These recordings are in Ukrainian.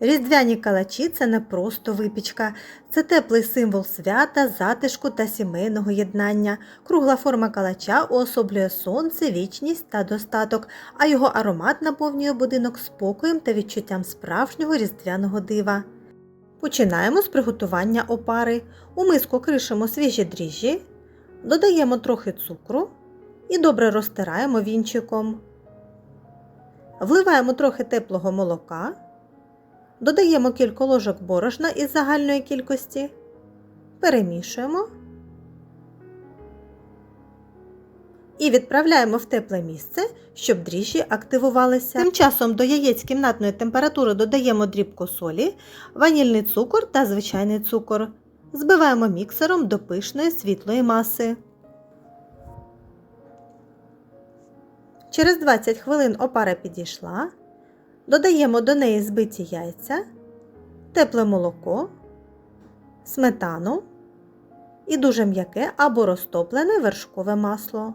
Різдвяні калачі це не просто випічка, це теплий символ свята, затишку та сімейного єднання. Кругла форма калача уособлює сонце, вічність та достаток, а його аромат наповнює будинок спокоєм та відчуттям справжнього різдвяного дива. Починаємо з приготування опари. У миску кришимо свіжі дріжджі, додаємо трохи цукру і добре розтираємо вінчиком. Вливаємо трохи теплого молока. Додаємо кілька ложок борошна із загальної кількості, перемішуємо і відправляємо в тепле місце, щоб дріжджі активувалися. Тим часом до яєць кімнатної температури додаємо дрібку солі, ванільний цукор та звичайний цукор. Збиваємо міксером до пишної світлої маси. Через 20 хвилин опара підійшла. Додаємо до неї збиті яйця, тепле молоко, сметану і дуже м'яке або розтоплене вершкове масло.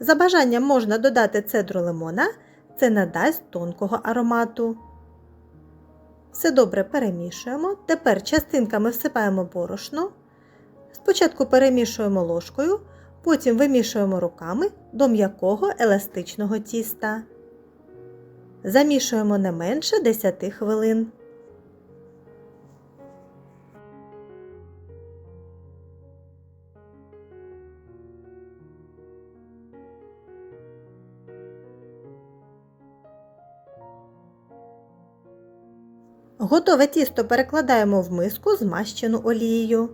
За бажанням можна додати цедру лимона, це надасть тонкого аромату. Все добре перемішуємо. Тепер частинками всипаємо борошно. Спочатку перемішуємо ложкою, потім вимішуємо руками до м'якого еластичного тіста. Замішуємо не менше 10 хвилин. Готове тісто перекладаємо в миску, змащену олією.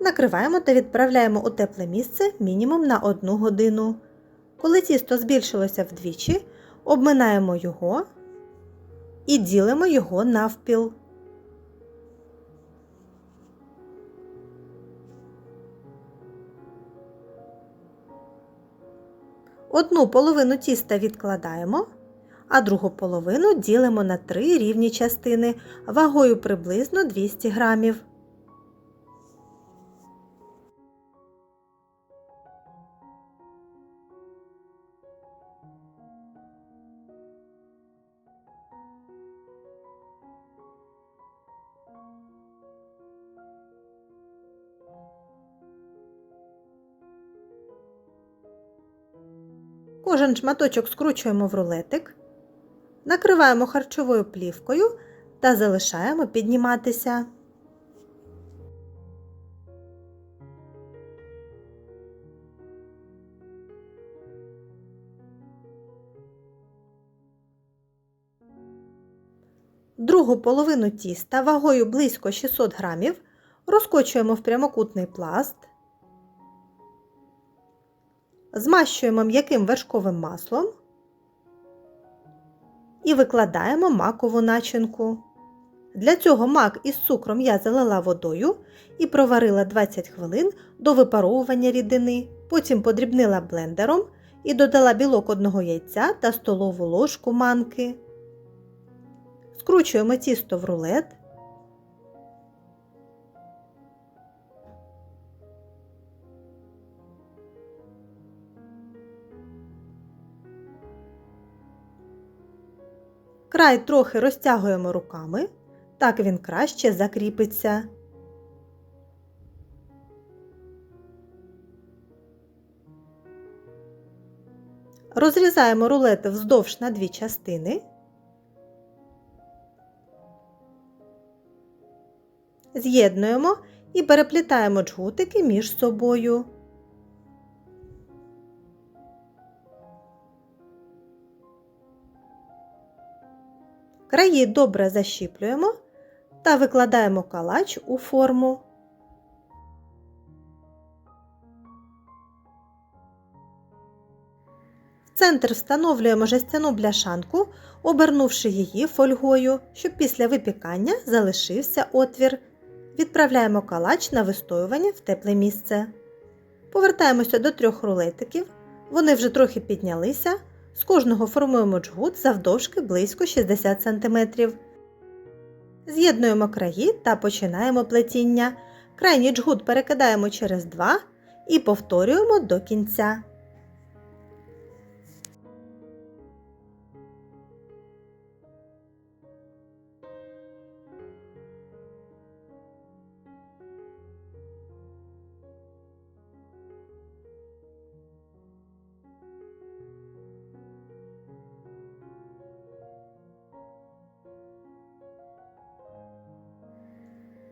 Накриваємо та відправляємо у тепле місце мінімум на 1 годину. Коли тісто збільшилося вдвічі, обминаємо його і ділимо його навпіл. Одну половину тіста відкладаємо, а другу половину ділимо на три рівні частини вагою приблизно 200 грамів. Кожен шматочок скручуємо в рулетик, накриваємо харчовою плівкою та залишаємо підніматися. Другу половину тіста вагою близько 600 грамів розкочуємо в прямокутний пласт. Змащуємо м'яким вершковим маслом і викладаємо макову начинку. Для цього мак із цукром я залила водою і проварила 20 хвилин до випаровування рідини. Потім подрібнила блендером і додала білок одного яйця та столову ложку манки. Скручуємо тісто в рулет. Край трохи розтягуємо руками, так він краще закріпиться. Розрізаємо рулети вздовж на дві частини. З'єднуємо і переплітаємо джгутики між собою. Краї добре защіплюємо та викладаємо калач у форму. В центр встановлюємо жестяну бляшанку, обернувши її фольгою, щоб після випікання залишився отвір. Відправляємо калач на вистоювання в тепле місце. Повертаємося до трьох рулетиків. Вони вже трохи піднялися. З кожного формуємо джгут завдовжки близько 60 см. З'єднуємо краї та починаємо плетіння. Крайній джгут перекидаємо через два і повторюємо до кінця.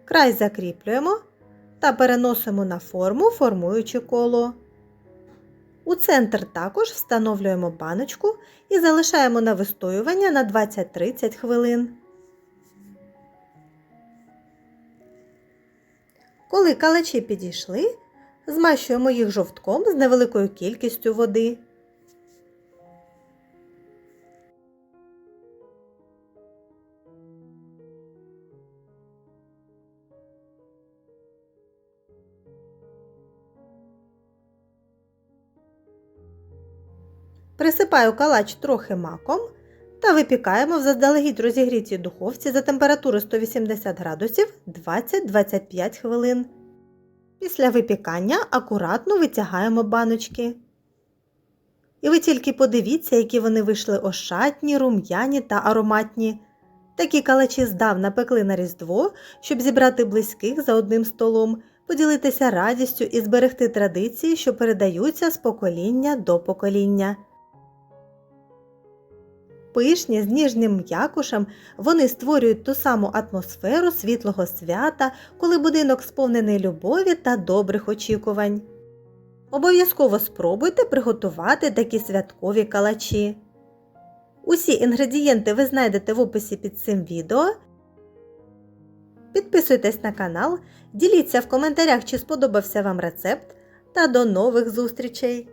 Край закріплюємо та переносимо на форму, формуючи коло. У центр також встановлюємо баночку і залишаємо на вистоювання на 20-30 хвилин. Коли калачі підійшли, змащуємо їх жовтком з невеликою кількістю води. Присипаю калач трохи маком та випікаємо в заздалегідь розігрітій духовці за температури 180 градусів 20-25 хвилин. Після випікання акуратно витягаємо баночки. І ви тільки подивіться, які вони вийшли ошатні, рум'яні та ароматні. Такі калачі здавна пекли на Різдво, щоб зібрати близьких за одним столом, поділитися радістю і зберегти традиції, що передаються з покоління до покоління. Пишні з ніжним м'якушем вони створюють ту саму атмосферу світлого свята, коли будинок сповнений любові та добрих очікувань. Обов'язково спробуйте приготувати такі святкові калачі. Усі інгредієнти ви знайдете в описі під цим відео. Підписуйтесь на канал, діліться в коментарях, чи сподобався вам рецепт, та до нових зустрічей!